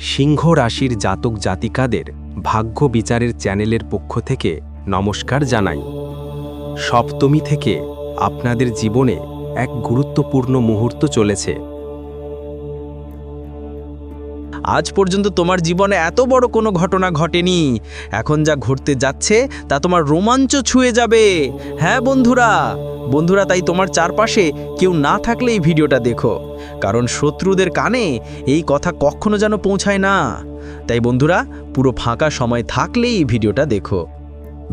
সিংহ রাশির জাতক জাতিকাদের ভাগ্য বিচারের চ্যানেলের পক্ষ থেকে নমস্কার জানাই। সপ্তমী থেকে আপনাদের জীবনে এক গুরুত্বপূর্ণ মুহূর্ত চলেছে। আজ পর্যন্ত তোমার জীবনে এত বড় কোনো ঘটনা ঘটেনি। এখন যা ঘটতে যাচ্ছে, তা তোমার রোমাঞ্চ ছুঁয়ে যাবে। হ্যাঁ বন্ধুরা? বন্ধুরা, তাই তোমার চারপাশে কেউ না থাকলে এই ভিডিওটা দেখো। কারণ শত্রুদের কানে এই কথা কখনো যেন পৌঁছায় না। তাই বন্ধুরা, পুরো ফাঁকা সময় থাকলেই এই ভিডিওটা দেখো।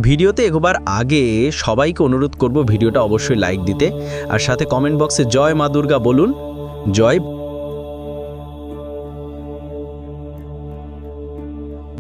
ভিডিওতে এগোবার আগে সবাইকে অনুরোধ করব ভিডিওটা অবশ্যই লাইক দিতে। আর সাথে কমেন্ট বক্সে জয় মা দুর্গা বলুন। জয়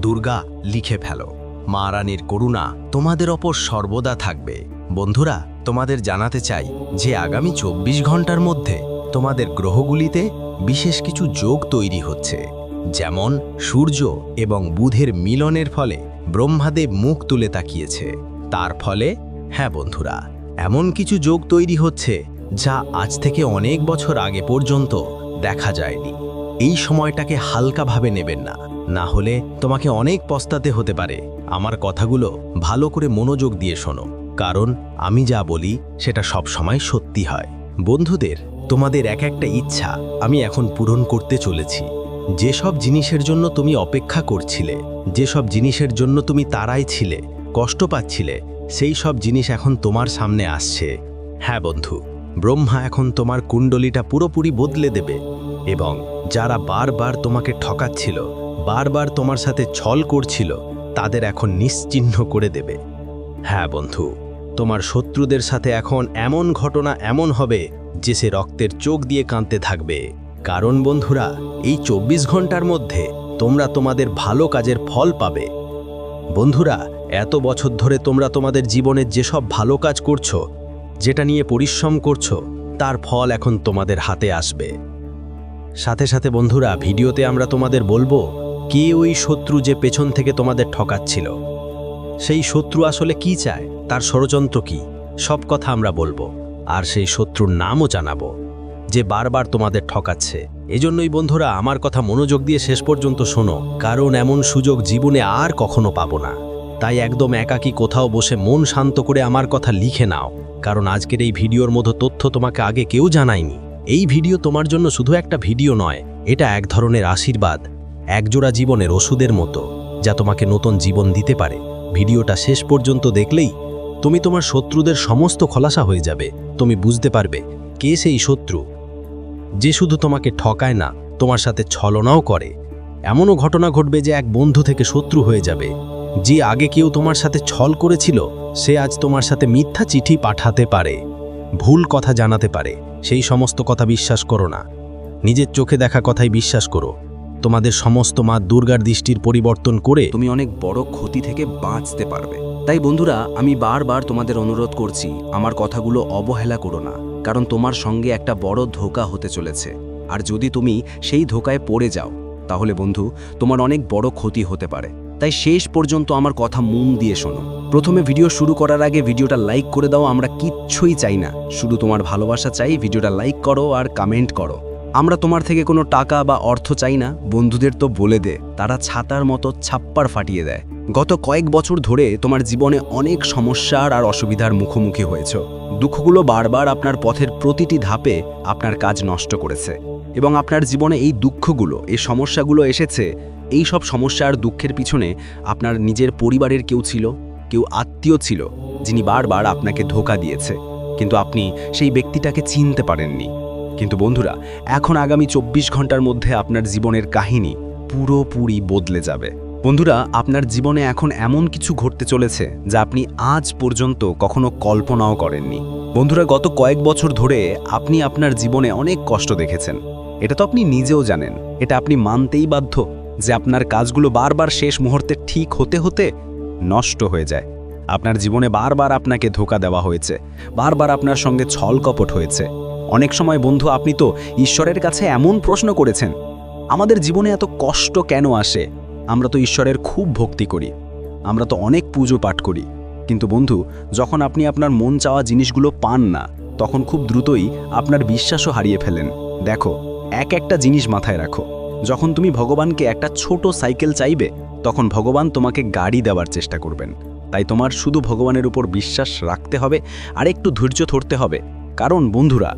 দুর্গা লিখে ফেলো। মা রানীর করুণা তোমাদের ওপর সর্বদা থাকবে। বন্ধুরা, তোমাদের জানাতে চাই যে আগামী চব্বিশ ঘণ্টার মধ্যে তোমাদের গ্রহগুলিতে বিশেষ কিছু যোগ তৈরি হচ্ছে। যেমন, সূর্য এবং বুধের মিলনের ফলে ব্রহ্মাদেব মুখ তুলে তাকিয়েছে। তার ফলে হ্যাঁ বন্ধুরা, এমন কিছু যোগ তৈরি হচ্ছে যা আজ থেকে অনেক বছর আগে পর্যন্ত দেখা যায়নি। এই সময়টাকে হালকাভাবে নেবেন না। না হলে তোমাকে অনেক পস্তাতে হতে পারে। আমার কথাগুলো ভালো করে মনোযোগ দিয়ে শোনো, কারণ আমি যা বলি সেটা সব সময় সত্যি হয়। বন্ধুদের, তোমাদের এক একটা ইচ্ছা আমি এখন পূরণ করতে চলেছি। যেসব জিনিসের জন্য তুমি অপেক্ষা করছিলে, যেসব জিনিসের জন্য তুমি তারাই ছিলে, কষ্ট পাচ্ছিলে, সেই সব জিনিস এখন তোমার সামনে আসছে। হ্যাঁ বন্ধু, ব্রহ্মা এখন তোমার কুণ্ডলিটা পুরোপুরি বদলে দেবে এবং যারা বারবার তোমাকে ঠকাচ্ছিল বারবার তোমার সাথে ছল করছিল, তাদের এখন নিশ্চিহ্ন করে দেবে। হ্যাঁ বন্ধু, তোমার শত্রুদের সাথে এখন এমন ঘটনা এমন হবে যে সে রক্তের চোখ দিয়ে কাঁদতে থাকবে। কারণ বন্ধুরা, এই চব্বিশ ঘণ্টার মধ্যে তোমরা তোমাদের ভালো কাজের ফল পাবে। বন্ধুরা, এত বছর ধরে তোমরা তোমাদের জীবনের যেসব ভালো কাজ করছ, যেটা নিয়ে পরিশ্রম করছ, তার ফল এখন তোমাদের হাতে আসবে। সাথে সাথে বন্ধুরা, ভিডিওতে আমরা তোমাদের বলব কে ওই শত্রু যে পেছন থেকে তোমাদের ঠকাচ্ছিল? সেই শত্রু আসলে কি চায়? তার ষড়যন্ত্র কি? সব কথা আমরা বলব, আর সেই শত্রুর নামও জানাব, যে বারবার তোমাদের ঠকাচ্ছে। এজন্যই বন্ধুরা, আমার কথা মনোযোগ দিয়ে শেষ পর্যন্ত শোনো, কারণ এমন সুযোগ জীবনে আর কখনো পাবো না। তাই একদম একাকী কোথাও বসে মন শান্ত করে আমার কথা লিখে নাও, কারণ আজকের এই ভিডিওর মতো তথ্য তোমাকে আগে কেউ জানায়নি। এই ভিডিও তোমার জন্য শুধু একটা ভিডিও নয়, এটা এক ধরনের আশীর্বাদ। একজোড়া জীবনের ওষুধের মতো, যা তোমাকে নতুন জীবন দিতে পারে। ভিডিওটা শেষ পর্যন্ত দেখলেই তুমি তোমার শত্রুদের সমস্ত খলাসা হয়ে যাবে। তুমি বুঝতে পারবে কে সেই শত্রু। যে শুধু তোমাকে ঠকায় না, তোমার সাথে ছলনাও করে। এমনও ঘটনা ঘটবে যে এক বন্ধু থেকে শত্রু হয়ে যাবে। যে আগে কেউ তোমার সাথে ছল করেছিল, সে আজ তোমার সাথে মিথ্যা চিঠি পাঠাতে পারে। ভুল কথা জানাতে পারে। সেই সমস্ত কথা বিশ্বাস করো না। নিজের চোখে দেখা কথাই বিশ্বাস করো। তোমাদের সমস্ত মা দুর্গার দৃষ্টির পরিবর্তন করে তুমি অনেক বড় ক্ষতি থেকে বাঁচতে পারবে। তাই বন্ধুরা, আমি বারবার তোমাদের অনুরোধ করছি, আমার কথাগুলো অবহেলা করো না, কারণ তোমার সঙ্গে একটা বড় ধোকা হতে চলেছে। আর যদি তুমি সেই ধোকায় পড়ে যাও, তাহলে বন্ধু, তোমার অনেক বড় ক্ষতি হতে পারে। তাই শেষ পর্যন্ত আমার কথা মন দিয়ে শোনো। প্রথমে ভিডিও শুরু করার আগে ভিডিওটা লাইক করে দাও, আমরা কিচ্ছুই চাই না। শুধু তোমার ভালোবাসা চাই, ভিডিওটা লাইক করো আর কমেন্ট করো। আমরা তোমার থেকে কোনো টাকা বা অর্থ চাই না, বন্ধুদের তো বলে দে, তারা ছাতার মতো ছাপ্পার ফাটিয়ে দেয়। গত কয়েক বছর ধরে তোমার জীবনে অনেক সমস্যার আর অসুবিধার মুখোমুখি হয়েছ। দুঃখগুলো বারবার আপনার পথের প্রতিটি ধাপে আপনার কাজ নষ্ট করেছে। এবং আপনার জীবনে এই দুঃখগুলো, এই সমস্যাগুলো এসেছে, এই সব সমস্যা আর দুঃখের পিছনে আপনার নিজের পরিবারের কেউ ছিল, কেউ আত্মীয় ছিল, যিনি বারবার আপনাকে ধোকা দিয়েছে। কিন্তু আপনি সেই ব্যক্তিটাকে চিনতে পারেননি। কিন্তু বন্ধুরা, এখন আগামী চব্বিশ ঘণ্টার মধ্যে আপনার জীবনের কাহিনী পুরোপুরি বদলে যাবে। বন্ধুরা, আপনার জীবনে এখন এমন কিছু ঘটতে চলেছে যা আপনি আজ পর্যন্ত কখনো কল্পনাও করেননি। বন্ধুরা, গত কয়েক বছর ধরে আপনি আপনার জীবনে অনেক কষ্ট দেখেছেন। এটা তো আপনি নিজেও জানেন। এটা আপনি মানতেই বাধ্য যে আপনার কাজগুলো বারবার শেষ মুহূর্তে ঠিক হতে হতে নষ্ট হয়ে যায়। আপনার জীবনে বারবার আপনাকে ধোকা দেওয়া হয়েছে, বারবার আপনার সঙ্গে ছল কপট হয়েছে। অনেক সময় বন্ধু, আপনি তো ঈশ্বরের কাছে এমন প্রশ্ন করেছেন, আমাদের জীবনে এত কষ্ট কেন আসে? আমরা তো ঈশ্বরের খুব ভক্তি করি, আমরা তো অনেক পুজো পাঠ করি, কিন্তু বন্ধু, যখন আপনি আপনার মন চাওয়া জিনিসগুলো পান না, তখন খুব দ্রুতই আপনার বিশ্বাসও হারিয়ে ফেলেন। দেখো, এক একটা জিনিস মাথায় রাখো, যখন তুমি ভগবানকে একটা ছোট সাইকেল চাইবে, তখন ভগবান তোমাকে গাড়ি দেওয়ার চেষ্টা করবেন। তাই তোমার শুধু ভগবানের উপর বিশ্বাস রাখতে হবে, আর একটু ধৈর্য ধরতে হবে। কারণ বন্ধুরা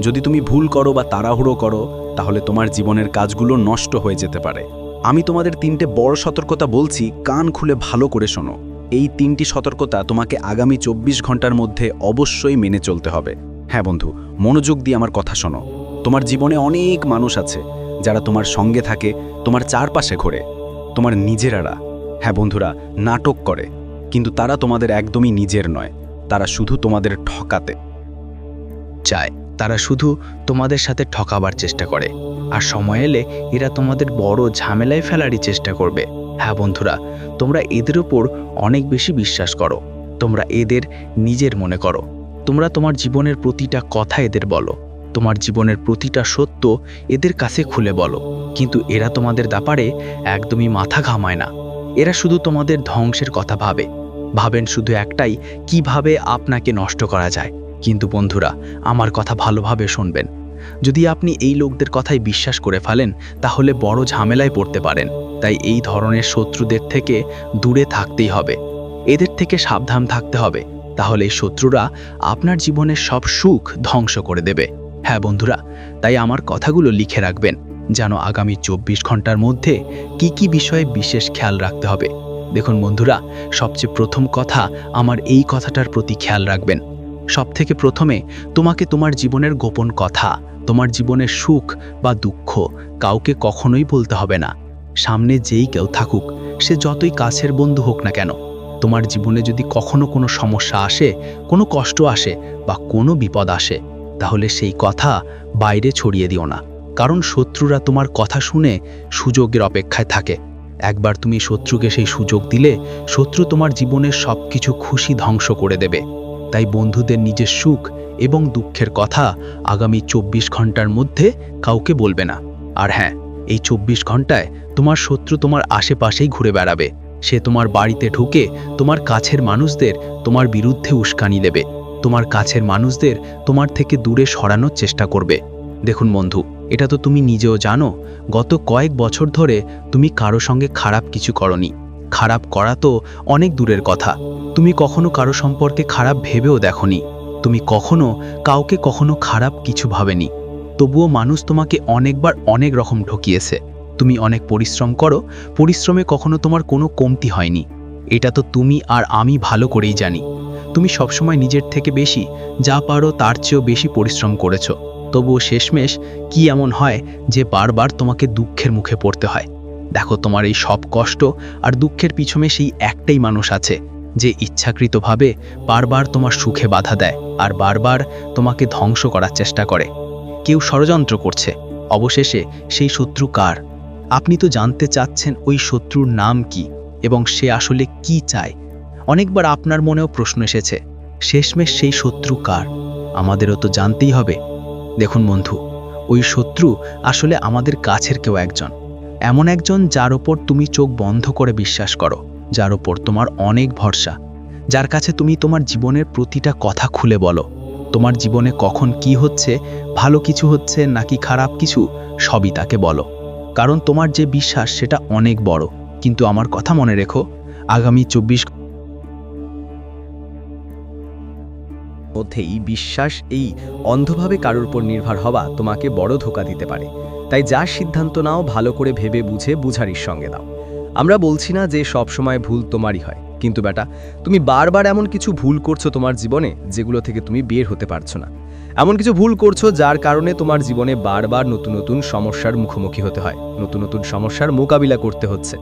যদি তুমি ভুল করো বা তাড়াহুড়ো করো, তাহলে তোমার জীবনের কাজগুলো নষ্ট হয়ে যেতে পারে। আমি তোমাদের তিনটে বড় সতর্কতা বলছি, কান খুলে ভালো করে শোনো। এই তিনটি সতর্কতা তোমাকে আগামী চব্বিশ ঘণ্টার মধ্যে অবশ্যই মেনে চলতে হবে। হ্যাঁ বন্ধু, মনোযোগ দিয়ে আমার কথা শোনো। তোমার জীবনে অনেক মানুষ আছে, যারা তোমার সঙ্গে থাকে, তোমার চারপাশে ঘোরে, তোমার নিজেরারা। হ্যাঁ বন্ধুরা, নাটক করে, কিন্তু তারা তোমাদের একদমই নিজের নয়। তারা শুধু তোমাদের ঠকাতে চায়। তারা শুধু তোমাদের সাথে ঠকাবার চেষ্টা করে। আর সময় এলে এরা তোমাদের বড় ঝামেলায় ফেলারই চেষ্টা করবে। হ্যাঁ বন্ধুরা, তোমরা এদের উপর অনেক বেশি বিশ্বাস করো। তোমরা এদের নিজের মনে করো। তোমরা তোমার জীবনের প্রতিটা কথা এদের বলো। তোমার জীবনের প্রতিটা সত্য এদের কাছে খুলে বলো। কিন্তু এরা তোমাদের ব্যাপারে একদমই মাথা ঘামায় না। এরা শুধু তোমাদের ধ্বংসের কথা ভাবে। ভাবেন শুধু একটাই, কীভাবে আপনাকে নষ্ট করা যায়। কিন্তু বন্ধুরা, আমার কথা ভালোভাবে শুনবেন। যদি আপনি এই লোকদের কথাই বিশ্বাস করে ফেলেন, তাহলে বড় ঝামেলায় পড়তে পারেন। তাই এই ধরনের শত্রুদের থেকে দূরে থাকতেই হবে। এদের থেকে সাবধান থাকতে হবে। তাহলে এই শত্রুরা আপনার জীবনের সব সুখ ধ্বংস করে দেবে। হ্যাঁ বন্ধুরা, তাই আমার কথাগুলো লিখে রাখবেন, যেন আগামী চব্বিশ ঘণ্টার মধ্যে কি কি বিষয়ে বিশেষ খেয়াল রাখতে হবে। দেখুন বন্ধুরা, সবচেয়ে প্রথম কথা, আমার এই কথাটার প্রতি খেয়াল রাখবেন। সব থেকে প্রথমে তোমাকে তোমার জীবনের গোপন কথা, তোমার জীবনের সুখ বা দুঃখ কাউকে কখনোই বলতে হবে না। সামনে যেই কেউ থাকুক, সে যতই কাছের বন্ধু হোক না কেন, তোমার জীবনে যদি কখনো কোনো সমস্যা আসে, কোনো কষ্ট আসে বা কোনো বিপদ আসে, তাহলে সেই কথা বাইরে ছড়িয়ে দিও না। কারণ শত্রুরা তোমার কথা শুনে সুযোগের অপেক্ষায় থাকে। একবার তুমি শত্রুকে সেই সুযোগ দিলে, শত্রু তোমার জীবনের সব কিছু খুশি ধ্বংস করে দেবে। তাই বন্ধুদের নিজের সুখ এবং দুঃখের কথা আগামী চব্বিশ ঘণ্টার মধ্যে কাউকে বলবে না। আর হ্যাঁ এই চব্বিশ ঘন্টায় তোমার শত্রু তোমার আশেপাশেই ঘুরে বেড়াবে। সে তোমার বাড়িতে ঢুকে তোমার কাছের মানুষদের তোমার বিরুদ্ধে উস্কানি দেবে। তোমার কাছের মানুষদের তোমার থেকে দূরে সরানোর চেষ্টা করবে। দেখুন বন্ধু, এটা তো তুমি নিজেও জানো, গত কয়েক বছর ধরে তুমি কারও সঙ্গে খারাপ কিছু করনি। খারাপ করা তো অনেক দূরের কথা। তুমি কখনো কারও সম্পর্কে খারাপ ভেবেও দেখনি। তুমি কখনো কাউকে কখনো খারাপ কিছু ভাবেনি। তবুও মানুষ তোমাকে অনেকবার অনেক রকম ঠকিয়েছে। তুমি অনেক পরিশ্রম করো, পরিশ্রমে কখনো তোমার কোনো কমতি হয়নি। এটা তো তুমি আর আমি ভালো করেই জানি। তুমি সবসময় নিজের থেকে বেশি, যা পারো তার চেয়েও বেশি পরিশ্রম করেছ। তবুও শেষমেশ কি এমন হয় যে বারবার তোমাকে দুঃখের মুখে পড়তে হয়? দেখো তোমার এই সব কষ্ট আর দুঃখের পিছনে সেই একটাই মানুষ আছে, যে ইচ্ছাকৃতভাবে বারবার তোমার সুখে বাধা দেয় আর বারবার তোমাকে ধ্বংস করার চেষ্টা করে। কেউ ষড়যন্ত্র করছে। অবশেষে সেই শত্রু কার? আপনি তো জানতে চাচ্ছেন ওই শত্রুর নাম কি এবং সে আসলে কি চায়। অনেকবার আপনার মনেও প্রশ্ন এসেছে, শেষমেশ সেই শত্রু কার? আমাদেরও তো জানতেই হবে। দেখুন বন্ধু, ওই শত্রু আসলে আমাদের কাছের কেউ একজন। এমন একজন যার ওপর তুমি চোখ বন্ধ করে বিশ্বাস করো, যার ওপর তোমার অনেক ভরসা, যার কাছে তুমি তোমার জীবনের প্রতিটা কথা খুলে বলো। তোমার জীবনে কখন কি হচ্ছে, ভালো কিছু হচ্ছে নাকি খারাপ কিছু, সবই তাকে বলো। কারণ তোমার যে বিশ্বাস, সেটা অনেক বড়। কিন্তু আমার কথা মনে রেখো, আগামী চব্বিশ মধ্যেই বিশ্বাস এই অন্ধভাবে কারোর উপর নির্ভর হওয়া তোমাকে বড় ধোকা দিতে পারে। তাই যা সিদ্ধান্ত নাও, ভালো করে ভেবে বুঝে বুঝারির সঙ্গে দাও। আমরা বলছি না যে সব সময় ভুল তোমারই হয়, কিন্তু বেটা, তুমি বারবার এমন কিছু ভুল করছ তোমার জীবনে যেগুলো থেকে তুমি বের হতে পারছ না। এমন কিছু ভুল করছ যার কারণে তোমার জীবনে বারবার নতুন নতুন সমস্যার মুখোমুখি হতে হয়, নতুন নতুন সমস্যার মোকাবিলা করতে হচ্ছে।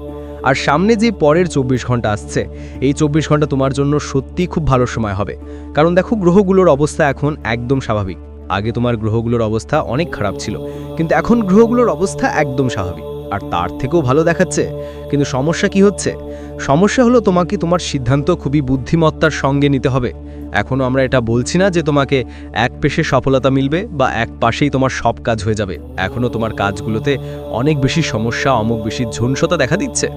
আর সামনে যে পরের চব্বিশ ঘণ্টা আসছে, এই চব্বিশ ঘণ্টা তোমার জন্য সত্যিই খুব ভালো সময় হবে। কারণ দেখো, গ্রহগুলোর অবস্থা এখন একদম স্বাভাবিক। আগে তোমার গ্রহগুলোর অবস্থা অনেক খারাপ ছিল, কিন্তু এখন গ্রহগুলোর অবস্থা একদম স্বাভাবিক। আর তার থেকেও ভালো দেখাচ্ছে। কিন্তু সমস্যা কি হচ্ছে? সমস্যা হলো তোমাকে তোমার সিদ্ধান্ত খুবই বুদ্ধিমত্তার সঙ্গে নিতে হবে। এখনও আমরা এটা বলছি না যে তোমাকে এক পেশে সফলতা মিলবে বা এক পাশেই তোমার সব কাজ হয়ে যাবে। এখনও তোমার কাজগুলোতে অনেক বেশি সমস্যা, অমুক বেশি ঝুনসতা দেখা দিচ্ছে।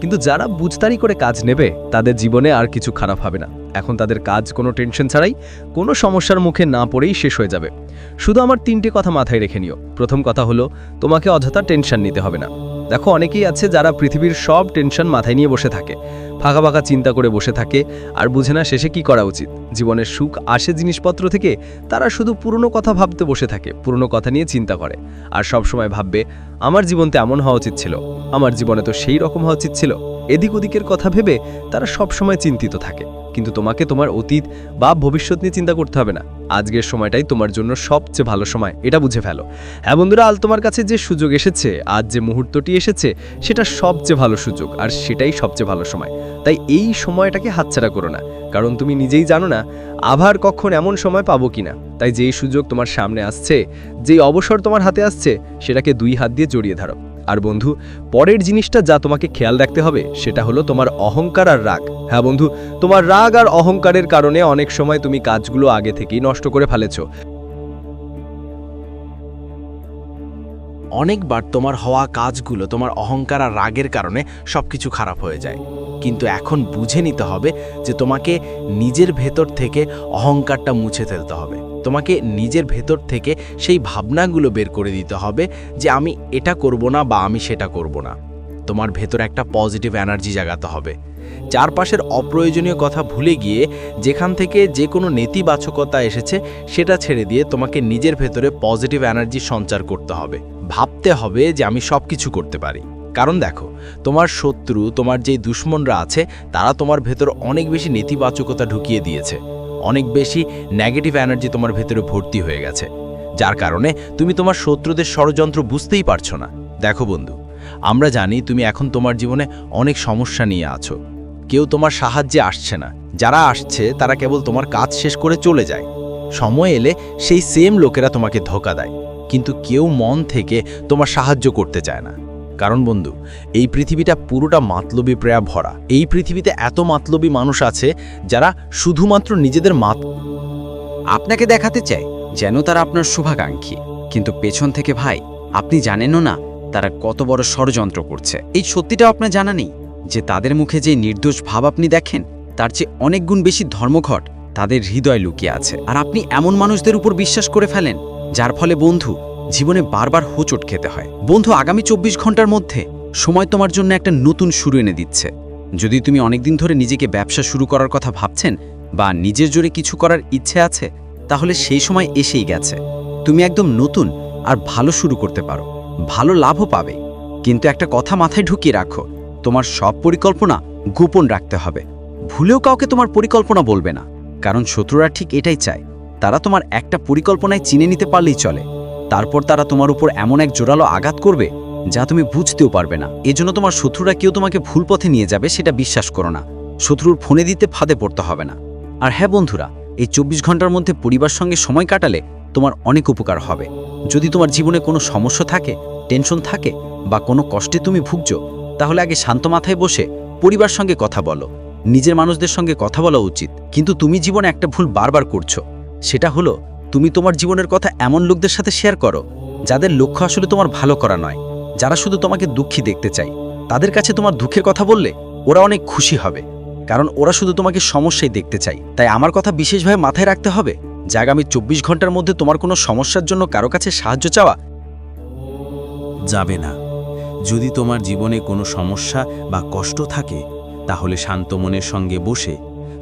কিন্তু যারা বুঝতারি করে কাজ নেবে, তাদের জীবনে আর কিছু খারাপ হবে না। এখন তাদের কাজ কোনো টেনশন ছাড়াই কোনো সমস্যার মুখে না পড়েই শেষ হয়ে যাবে। শুধু আমার তিনটে কথা মাথায় রেখে নিও। প্রথম কথা হলো, তোমাকে অযথা টেনশন নিতে হবে না। দেখো, অনেকেই আছে যারা পৃথিবীর সব টেনশন মাথায় নিয়ে বসে থাকে, ফাঁকা ফাঁকা চিন্তা করে বসে থাকে, আর বুঝে না শেষে কি করা উচিত। জীবনের সুখ আসে জিনিসপত্র থেকে, তারা শুধু পুরনো কথা ভাবতে বসে থাকে, পুরনো কথা নিয়ে চিন্তা করে, আর সব সময় ভাববে, আমার জীবন তো এমন হওয়া উচিত ছিল, আমার জীবনে তো সেই রকম হওয়া উচিত ছিল। এদিক ওদিকের কথা ভেবে তারা সব সময় চিন্তিত থাকে, কিন্তু তোমাকে তোমার অতীত বা ভবিষ্যৎ নিয়ে চিন্তা করতে হবে না। আজকের সময়টাই তোমার জন্য সবচেয়ে ভালো সময়, এটা বুঝে ফেলো। হ্যাঁ বন্ধুরা, আল তোমার কাছে যে সুযোগ এসেছে, আজ যে মুহূর্তটি এসেছে, সেটা সবচেয়ে ভালো সুযোগ, আর সেটাই সবচেয়ে ভালো সময়। তাই এই সময়টাকে হাতছাড়া করো না, কারণ তুমি নিজেই জানো না আবার কখন এমন সময় পাবো কিনা। তাই যেই সুযোগ তোমার সামনে আসছে, যেই অবসর তোমার হাতে আসছে, সেটাকে দুই হাত দিয়ে জড়িয়ে ধরো। আর বন্ধু, পরের জিনিসটা যা তোমাকে খেয়াল রাখতে হবে, সেটা হলো তোমার অহংকার আর রাগ। হ্যাঁ বন্ধু, তোমার রাগ আর অহংকারের কারণে অনেক সময় তুমি কাজগুলো আগে থেকেই নষ্ট করে ফেলেছো। অনেকবার তোমার হওয়া কাজগুলো, তোমার অহংকার আর রাগের কারণে সব কিছু খারাপ হয়ে যায়। কিন্তু এখন বুঝে নিতে হবে যে তোমাকে নিজের ভেতর থেকে অহংকারটা মুছে ফেলতে হবে। তোমাকে নিজের ভেতর থেকে সেই ভাবনাগুলো বের করে দিতে হবে যে আমি এটা করব না বা আমি সেটা করব না। তোমার ভেতর একটা পজিটিভ এনার্জি জাগাতে হবে। চারপাশের অপ্রয়োজনীয় কথা ভুলে গিয়ে যেখান থেকে যে কোনো নেতিবাচকতা এসেছে সেটা ছেড়ে দিয়ে তোমাকে নিজের ভেতরে পজিটিভ এনার্জি সঞ্চার করতে হবে। ভাবতে হবে যে আমি সব কিছু করতে পারি। কারণ দেখো, তোমার শত্রু, তোমার যেই দুশ্মনরা আছে, তারা তোমার ভেতর অনেক বেশি নেতিবাচকতা ঢুকিয়ে দিয়েছে। অনেক বেশি নেগেটিভ এনার্জি তোমার ভেতরে ভর্তি হয়ে গেছে। যার কারণে তুমি তোমার শত্রুদের ষড়যন্ত্র বুঝতেই পারছ না। দেখো বন্ধু, আমরা জানি তুমি এখন তোমার জীবনে অনেক সমস্যা নিয়ে আছো। কেউ তোমার সাহায্যে আসছে না। যারা আসছে, তারা কেবল তোমার কাজ শেষ করে চলে যায়। সময় এলে সেই সেম লোকেরা তোমাকে ধোকা দেয়। কিন্তু কেউ মন থেকে তোমার সাহায্য করতে চায় না। কারণ বন্ধু, এই পৃথিবীটা পুরোটা মাতলবী প্রেয়া ভরা। এই পৃথিবীতে এত মাতলবী মানুষ আছে, যারা শুধুমাত্র নিজেদের মাত আপনাকে দেখাতে চায় যেন তারা আপনার শুভাকাঙ্ক্ষী। কিন্তু পেছন থেকে ভাই, আপনি জানেনও না তারা কত বড় ষড়যন্ত্র করছে। এই সত্যিটাও আপনার জানা নেই। যে তাদের মুখে যে নির্দোষ ভাব আপনি দেখেন, তার চেয়ে অনেক গুণ বেশি ধর্মঘট তাদের হৃদয় লুকিয়ে আছে। আর আপনি এমন মানুষদের উপর বিশ্বাস করে ফেলেন, যার ফলে বন্ধু জীবনে বারবার হোঁচট খেতে হয়। বন্ধু, আগামী চব্বিশ ঘণ্টার মধ্যে সময় তোমার জন্য একটা নতুন শুরু এনে দিচ্ছে। যদি তুমি অনেকদিন ধরে নিজেকে ব্যবসা শুরু করার কথা ভাবছেন বা নিজের জোরে কিছু করার ইচ্ছে আছে, তাহলে সেই সময় এসেই গেছে। তুমি একদম নতুন আর ভালো শুরু করতে পারো। ভালো লাভও পাবে। কিন্তু একটা কথা মাথায় ঢুকিয়ে রাখো তোমার সব পরিকল্পনা গোপন রাখতে হবে। ভুলেও কাউকে তোমার পরিকল্পনা বলবে না, কারণ শত্রুরা ঠিক এটাই চায়। তারা তোমার একটা পরিকল্পনায় চিনে নিতে পারলেই চলে। তারপর তারা তোমার উপর এমন এক জোরালো আঘাত করবে যা তুমি বুঝতেও পারবে না। এজন্য তোমার শত্রুরা কেউ তোমাকে ভুল পথে নিয়ে যাবে সেটা বিশ্বাস করো না। শত্রুর ফোনে দিতে ফাঁদে পড়তে হবে না। আর হ্যাঁ বন্ধুরা, এই চব্বিশ ঘণ্টার মধ্যে পরিবার সঙ্গে সময় কাটালে তোমার অনেক উপকার হবে। যদি তোমার জীবনে কোনো সমস্যা থাকে, টেনশন থাকে বা কোনো কষ্টে তুমি ভুগছো তাহলে আগে শান্ত মাথায় বসে পরিবার সঙ্গে কথা বলো। নিজের মানুষদের সঙ্গে কথা বলা উচিত। কিন্তু তুমি জীবনে একটা ভুল বারবার করছ। সেটা হলো, তুমি তোমার জীবনের কথা এমন লোকদের সাথে শেয়ার করো, যাদের লক্ষ্য আসলে তোমার ভালো করা নয়। যারা শুধু তোমাকে দুঃখী দেখতে চায়। তাদের কাছে তোমার দুঃখের কথা বললে ওরা অনেক খুশি হবে। কারণ ওরা শুধু তোমাকে সমস্যাই দেখতে চায়। তাই আমার কথা বিশেষভাবে মাথায় রাখতে হবে, যে আগামী চব্বিশ ঘণ্টার মধ্যে তোমার কোনো সমস্যার জন্য কারও কাছে সাহায্য চাওয়া যাবে না। যদি তোমার জীবনে কোনো সমস্যা বা কষ্ট থাকে, তাহলে শান্ত মনের সঙ্গে বসে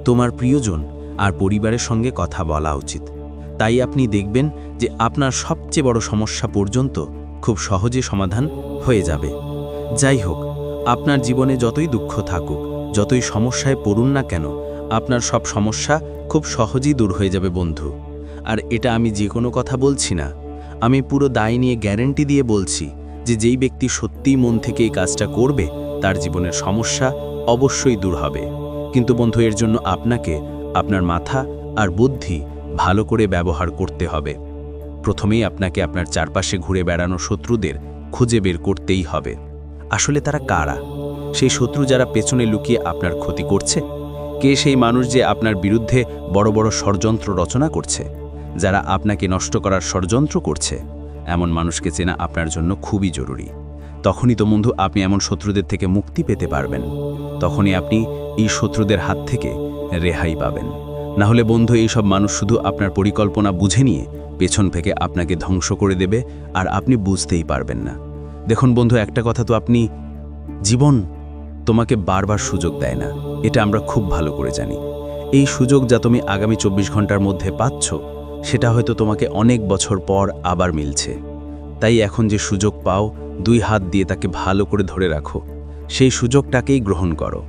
তোমার প্রিয়জন আর পরিবারের সঙ্গে কথা বলা উচিত। তাই আপনি দেখবেন যে আপনার সবচেয়ে বড় সমস্যা পর্যন্ত খুব সহজে সমাধান হয়ে যাবে। যাই হোক, আপনার জীবনে যতই দুঃখ থাকুক, যতই সমস্যায় পড়ুন না কেন, আপনার সব সমস্যা খুব সহজেই দূর হয়ে যাবে বন্ধু। আর এটা আমি যে কোনো কথা বলছি না, আমি পুরো দায় নিয়ে গ্যারেন্টি দিয়ে বলছি যে যেই ব্যক্তি সত্যিই মন থেকে এই কাজটা করবে, তার জীবনের সমস্যা অবশ্যই দূর হবে। কিন্তু বন্ধু, এর জন্য আপনাকে আপনার মাথা আর বুদ্ধি ভালো করে ব্যবহার করতে হবে। প্রথমেই আপনাকে আপনার চারপাশে ঘুরে বেড়ানো শত্রুদের খুঁজে বের করতেই হবে। আসলে তারা কারা? সেই শত্রু যারা পেছনে লুকিয়ে আপনার ক্ষতি করছে? কে সেই মানুষ যে আপনার বিরুদ্ধে বড় বড় ষড়যন্ত্র রচনা করছে? যারা আপনাকে নষ্ট করার ষড়যন্ত্র করছে? এমন মানুষকে চেনা আপনার জন্য খুবই জরুরি। তখনই তো বন্ধু, আপনি এমন শত্রুদের থেকে মুক্তি পেতে পারবেন। তখনই আপনি এই শত্রুদের হাত থেকে রেহাই পাবেন। না হলে বন্ধু, এইসব মানুষ শুধু আপনার পরিকল্পনা বুঝে নিয়ে পেছন থেকে আপনাকে ধ্বংস করে দেবে আর আপনি বুঝতেই পারবেন না। দেখুন বন্ধু, একটা কথা তো আপনি, জীবন তোমাকে বারবার সুযোগ দেয় না। এটা আমরা খুব ভালো করে জানি। এই সুযোগ যা তুমি আগামী চব্বিশ ঘণ্টার মধ্যে পাচ্ছ সেটা হয়তো তোমাকে অনেক বছর পর আবার মিলছে। তাই এখন যে সুযোগ পাও, দুই হাত দিয়ে তাকে ভালো করে ধরে রাখো। সেই সুযোগটাকেই গ্রহণ করো।